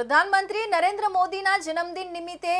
પ્રધાનમંત્રી નરેન્દ્ર મોદીના જન્મદિન નિમિત્તે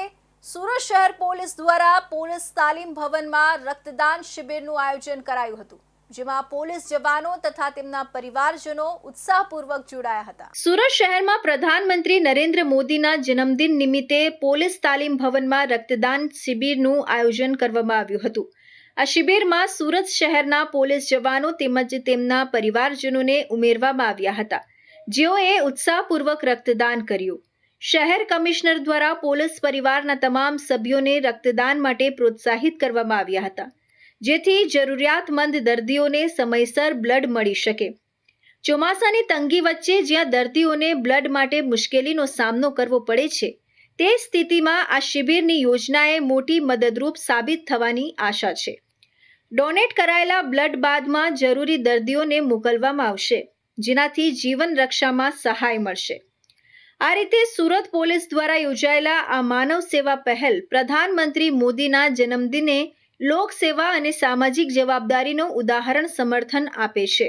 સુરત શહેર પોલીસ દ્વારા પોલીસ તાલીમ ભવનમાં રક્તદાન શિબિરનું આયોજન કરાયું હતું, જેમાં પોલીસ જવાનો તથા તેમના પરિવારજનો ઉત્સાહપૂર્વક જોડાયા હતા. સુરત શહેરમાં પ્રધાનમંત્રી નરેન્દ્ર મોદીના જન્મદિન નિમિત્તે પોલીસ તાલીમ ભવનમાં રક્તદાન શિબિરનું આયોજન કરવામાં આવ્યું હતું. આ શિબિરમાં સુરત શહેરના પોલીસ જવાનો તેમજ તેમના પરિવારજનોને ઉમેરવામાં આવ્યા હતા. જેઓએ ઉત્સાહપૂર્વક રક્તદાન કર્યું. શહેર કમિશનર દ્વારા પોલીસ પરિવારના તમામ સભ્યોને રક્તદાન માટે પ્રોત્સાહિત કરવામાં આવ્યા હતા, જેથી જરૂરિયાતમંદ દર્દીઓને સમયસર બ્લડ મળી શકે. ચોમાસાની તંગી વચ્ચે જ્યાં દર્દીઓને બ્લડ માટે મુશ્કેલીનો સામનો કરવો પડે છે, તે સ્થિતિમાં આ શિબિરની યોજનાએ મોટી મદદરૂપ સાબિત થવાની આશા છે. ડોનેટ કરાયેલા બ્લડ બાદમાં જરૂરી દર્દીઓને મોકલવામાં આવશે. જેનાથી જીવન રક્ષામાં સહાય મળશે. આ રીતે સુરત પોલીસ દ્વારા યોજાયેલા આ માનવ સેવા પહેલ પ્રધાનમંત્રી મોદીના જન્મદિને લોકસેવા અને સામાજિક જવાબદારીનું ઉદાહરણ સમર્થન આપે છે.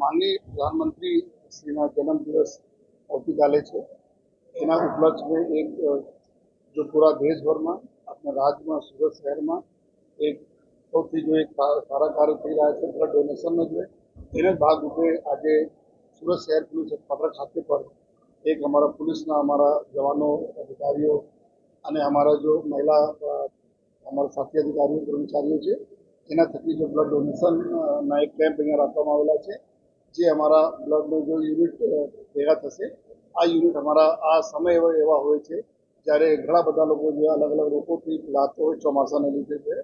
માનનીય પ્રધાનમંત્રી શ્રીના જન્મદિવસ આવતીકાલે છે. એના ઉપલક્ષમાં એક જો પૂરા દેશભરમાં, આપણા રાજ્યમાં, સુરત શહેરમાં એક સૌથી જો એક સારા કાર્ય થઈ રહ્યા છે બ્લડ ડોનેશનનો જોઈએ એને ભાગરૂપે આજે સુરત શહેર પોલીસ હેડક્વાર્ટર ખાતે પર એક અમારા પોલીસના અમારા જવાનો અધિકારીઓ અને અમારા જો મહિલા અમારા સાથી અધિકારીઓ, કર્મચારીઓ છે, એના થકી જો બ્લડ ડોનેશનના એક કેમ્પ અહીંયા રાખવામાં આવેલા છે, જે અમારા બ્લડનો જો યુનિટ ભેગા થશે, આ યુનિટ અમારા આ સમય એવા હોય છે, જ્યારે ઘણા બધા લોકો જે અલગ અલગ રોગોથી પીડાતો હોય, ચોમાસાને લીધે છે,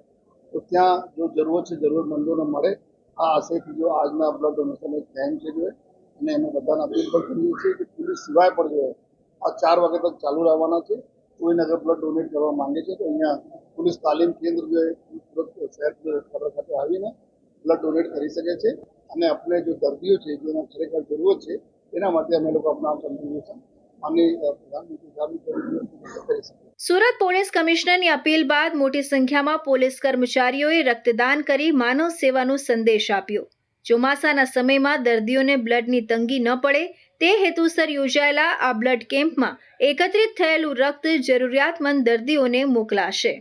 તો ત્યાં જો જરૂર છે, જરૂરતમંદોને મળે આ આશયથી જો આજના બ્લડ ડોનેશન એક ફેન છે જોઈએ અને એમને બધાને અપીલ પણ કરીએ છીએ કે પોલીસ સિવાય પણ જોઈએ આ ચાર વાગે તક ચાલુ રહેવાના છે, કોઈ નગર બ્લડ ડોનેટ કરવા માંગે છે તો અહીંયા પોલીસ તાલીમ કેન્દ્ર જે શહેર ખબર ખાતે આવીને બ્લડ ડોનેટ કરી શકે છે. અને આપણે જો દર્દીઓ છે, જેના ખરેખર જરૂરત છે, એના માટે અમે લોકો આપણા કન્ટ્રીબ્યુશન શકીએ સુરત પોલીસ કમિશનરની અપીલ બાદ મોટી સંખ્યામાં પોલીસ કર્મચારીઓએ રક્તદાન કરી માનવ સેવાનો સંદેશ આપ્યો. ચોમાસાના સમયમાં દર્દીઓને બ્લડની તંગી ન પડે, તે હેતુસર યોજાયેલા આ બ્લડ કેમ્પમાં એકત્રિત થયેલું રક્ત જરૂરિયાતમંદ દર્દીઓને મોકલાશે.